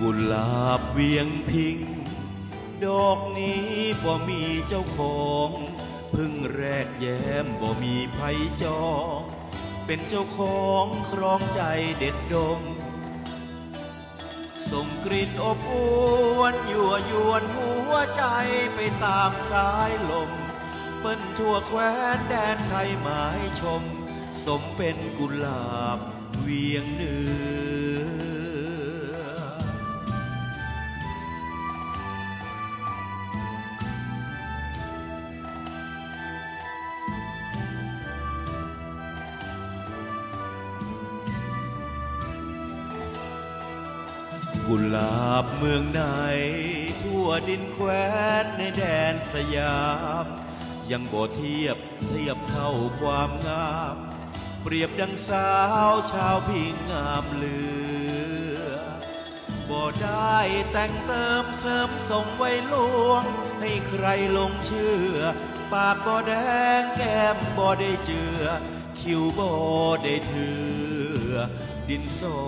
กุหลาบเวียงพิง ดอกนี้บ่มีเจ้าของ พึ่งแรกแย้มบ่มีไผจองเป็นเจ้าของครองใจเด็ดดม ส่งกลิ่นอบอวนยั่วยวนหัวใจไปตามสายลม เปิ้นทั่วแคว้นแดนไทยหมายชม สมเป็นกุหลาบเวียงเหนือ กุหลาบเมืองไหน ทั่วดินแคว้นในแดนสยาม ยังบ่เทียบเทียบเท่าความงาม เปรียบดังสาวชาวพิงงามเหลือบ่ได้แต่งเติมเสริมส่งไว้ลวง ให้ใครลงเชื่อ ปากบ่แดงแก้มบ่ได้เจือ คิวบ่ได้ถือดินสอ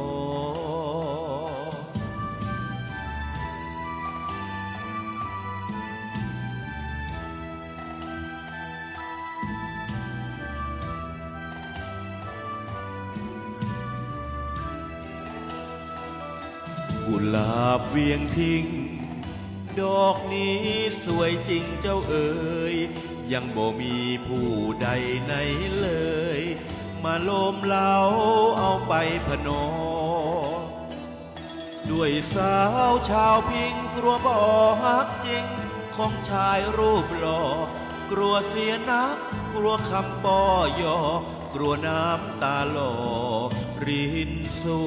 กุหลาบเวียงพิงดอกนี้สวยจริงเจ้าเอ๋ยยังบ่มีผู้ใดไหนเลย มาโลมเล้าเอาไปพนอ ด้วยสาวชาวพิงกลัวบ่ฮักจริง ของชายรูปหล่อกลัวเสียนัก กลัวคำปอยอกลัวน้ำตาหล่อรินสู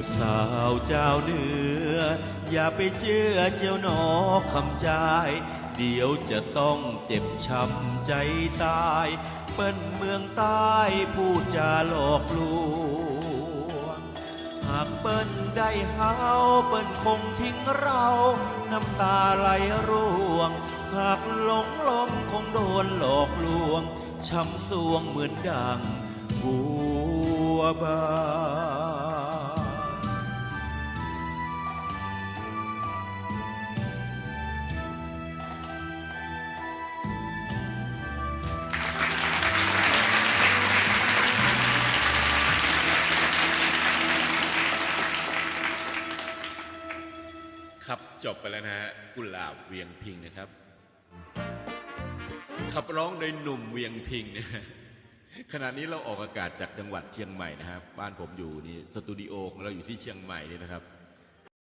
หมู่สาวเจ้าเนื้อ อย่าไปเชื่อเจ้าหนอคำใจ เดี๋ยวจะต้องเจ็บช้ำใจตาย เปิ้นเมืองใต้ผู้จาหลอกลวง หากเปิ้นได้เฮาเปิ้นคงทิ้งเรา น้ำตาไหลร่วง หากหลงลมคงโดนหลอกลวงช้ำสวงเหมือนดังบัวบาน ครับจบไปแล้วนะฮะกุหลาบเวียงพิงนะครับ ขับร้องโดยหนุ่มเวียงพิงนะขณะนี้เราออกอากาศจากจังหวัดเชียงใหม่นะครับ บ้านผมอยู่นี่สตูดิโอของเราอยู่ที่เชียงใหม่นี่นะครับ